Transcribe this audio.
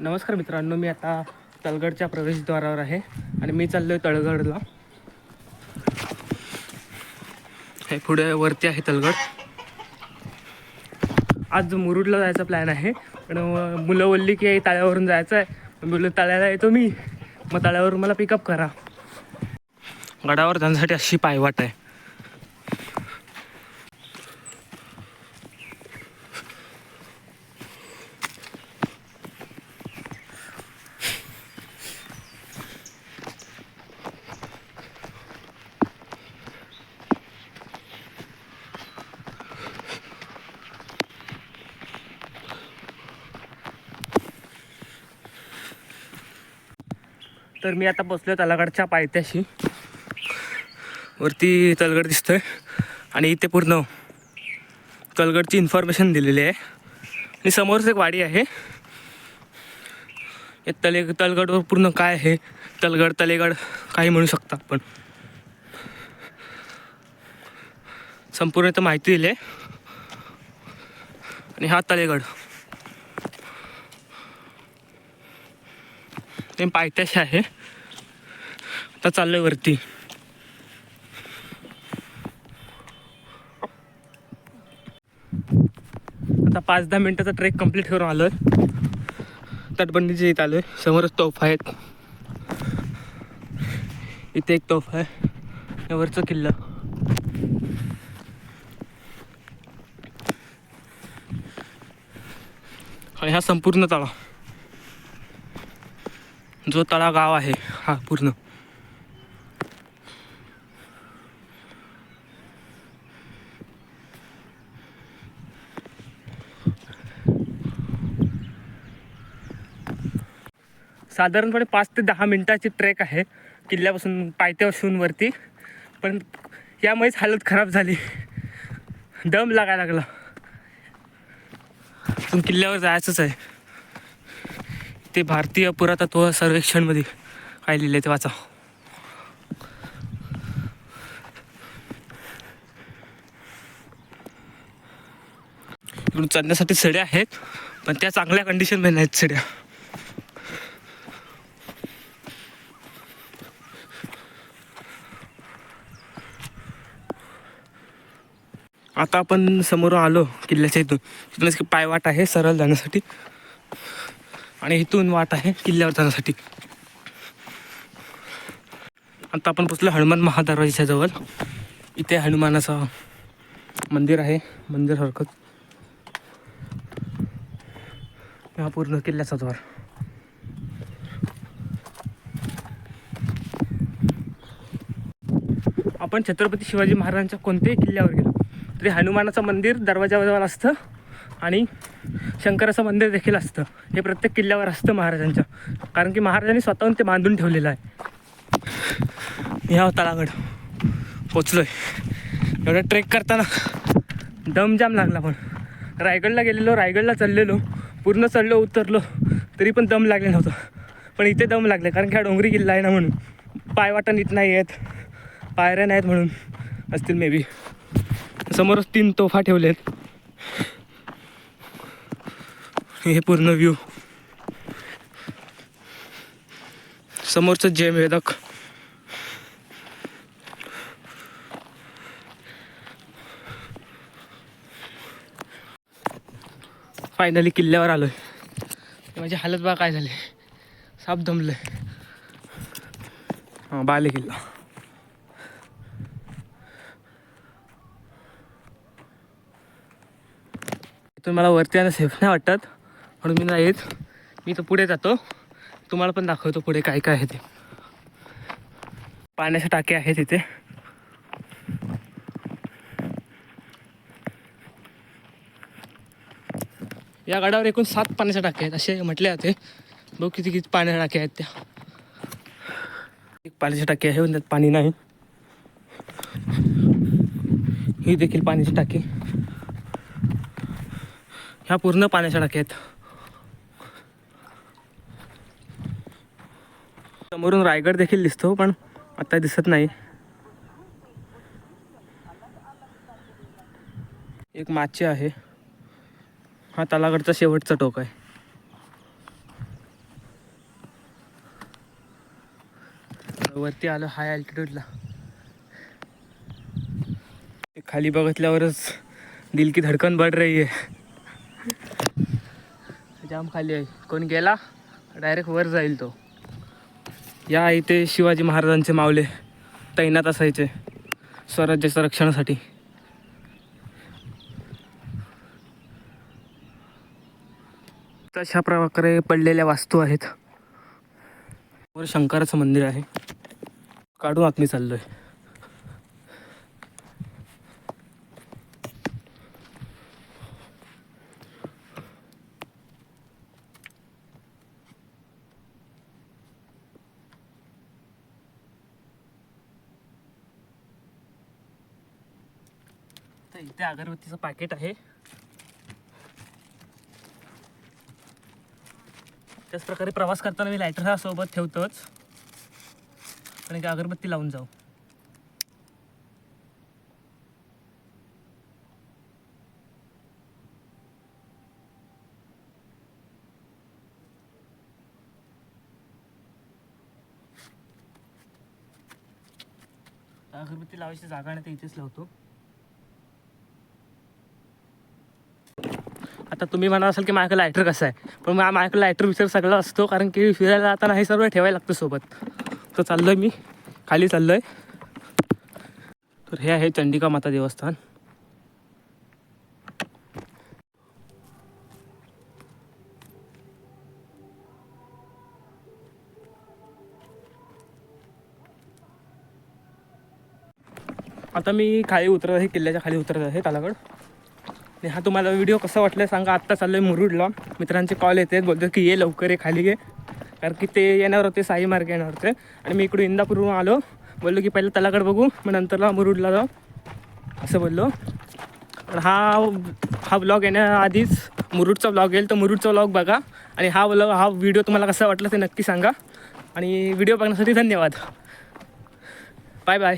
नमस्कार मित्रांनो मी आता तलगडच्या प्रवेशद्वारावर आहे आणि मी चाललो आहे तळगडला. हे पुढे वरती आहे तलगड. आज मुरुडला जायचा प्लॅन आहे पण मुलं बोलली की ताळ्यावरून जायचं आहे मी बोललो ताळ्याला येतो मी. मग ताळ्यावरून मला पिकअप करा. गडावर जाण्यासाठी अशी पायवाट आहे. तर मी आता बसलो तलागडच्या पायथ्याशी. वरती तलगड दिसतोय. आणि इथे पूर्ण तलगडची इन्फॉर्मेशन दिलेली आहे. आणि समोरच एक वाडी आहे. या तले तलगडवर पूर्ण काय आहे? तलगड तलेगड काही म्हणू शकता आपण. संपूर्ण इथं माहिती दिली आहे. आणि हा तलेगड. ते पायथ्याशी आहे. आता चाललोय वरती. आता पाच दहा मिनिटाचा ट्रेक कंप्लीट करून आलोय. तटबंदीच्या इथं आलोय. समोरच तोफ आहेत. इथे एक तोफ आहे. यावरचं किल्ला. आणि हा संपूर्ण तळा. जो तळा गाव आहे हा पूर्ण. साधारणपणे पाच ते दहा मिनटाची ट्रेक आहे किल्ल्यापासून पायथ्यापासून वरती. पण यामुळेच हालत खराब झाली. दम लागायला लागला. पण किल्ल्यावर जायचंच आहे. ते भारतीय पुरातत्व सर्वेक्षणमध्ये काय लिहिलं ते वाचा. इकडून चढण्यासाठी सड्या आहेत पण त्या चांगल्या कंडिशनमध्ये नाहीत सड्या. आता आपण समोर आलो किल्ल्याच्या इथून. तिथूनच की पायवाट आहे सरळ जाण्यासाठी. आणि इथून वाट आहे किल्ल्यावर जाण्यासाठी. आता आपण पोचलो हनुमान महादरवाजाच्या जवळ. इथे हनुमानाचं मंदिर आहे मंदिर हरकत हा पूर्ण किल्ल्याचा द्वार. आपण छत्रपती शिवाजी महाराजांच्या कोणत्याही किल्ल्यावर गेलो. तरी हनुमानाचं मंदिर दरवाजावर असतं आणि शंकराचं मंदिर देखील असतं. हे प्रत्येक किल्ल्यावर असतं महाराजांच्या. कारण की महाराजांनी स्वतःहून ते बांधून ठेवलेलं आहे. ह्या हो तळागड. पोचलोय. एवढं ट्रेक करताना दम जाम लागला पण. रायगडला गेलेलो रायगडला चाललेलो. पूर्ण चढलो उतरलो. तरी पण दम लागले नव्हतं. पण इथे दम लागले. कारण की हा डोंगरी किल्ला आहे ना म्हणून. पायवाटा नीट नाही आहेत. पायऱ्या नाहीत म्हणून. असतील मे बी समोरच तीन तोफा ठेवलेत. हे पूर्ण व्ह्यू समोरचं जय वेदक फायनली किल्ल्यावर आलोय. माझी हालत बा काय झाली. साप दमलंय. हां बाले किल्ला इथून मला वरती आणि सेफ नाही वाटत. म्हणून मी नाही येत. मी तर पुढे जातो. तुम्हाला पण दाखवतो पुढे काय काय आहे ते. पाण्याच्या टाके आहेत इथे. या गडावर एकूण सात पाण्याच्या टाके आहेत. असे म्हटले जाते. बघ किती किती पाण्याच्या टाके आहेत त्या. एक पाण्याची टाकी आहे त्यात पाणी नाही. ही देखील पाण्याची टाकी. ह्या पूर्ण पाण्याच्या टाक्या आहेत. समोरून रायगड देखील दिसतो पण आता दिसत नाही. एक माची आहे. हा तलागडचा शेवटचा टोक आहे. वरती आलो हाय अल्टिट्यूडला खाली बघितल्यावरच दिल की धडकन बढ़ रही आहे जाम खाली आहे. कोण गेला? डायरेक्ट वर जाईल तो. या इथे शिवाजी महाराजांचे मावले तैनात असायचे स्वराज्याच्या रक्षणासाठी तशा प्रकारे पडलेल्या वास्तू आहेत. वर शंकराचं मंदिर आहे. काढून आत मी चाललोय. तर इथे अगरबत्तीचं पॅकेट आहे. त्याच प्रकारे प्रवास करताना मी लायटर हा सोबत ठेवतोच. आणि की अगरबत्ती लावून जाऊ. अगरबत्ती लावायची जागा नाही तर इथेच लावतो. आता तुम्ही म्हणा असाल की माझ्याकडे लायटर कसं आहे? पण मा माझ्याकडे लायटर विचार सगळा असतो कारण की फिरायला जाताना हे सर्व ठेवायला लागतं सोबत. तर चाललो आहे मी. खाली चाललो आहे तर हे आहे चंडिका माता देवस्थान. आता मी खाली उतरत आहे किल्ल्याच्या खाली उतरत आहे तालागड. आणि हा तुम्हाला व्हिडिओ कसा वाटला सांगा. आत्ता चाललो आहे मुरुडला मित्रांचे कॉल येते. बोलतो की ये लवकर ये खाली ये कारण की ते येणार होते साई मार्ग येणार होते. आणि मी इकडून इंदापूरवरून आलो. बोललो की पहिलं तलाकडे बघू मग नंतरला मुरुडला जाऊ. असं बोललो. तर हा हा ब्लॉग येण्याआधीच मुरुडचा ब्लॉग येईल. तर मुरुडचा ब्लॉग बघा. आणि हा ब्लॉग हा व्हिडिओ तुम्हाला कसा वाटला ते नक्की सांगा. आणि व्हिडिओ बघण्यासाठी धन्यवाद. Bye bye.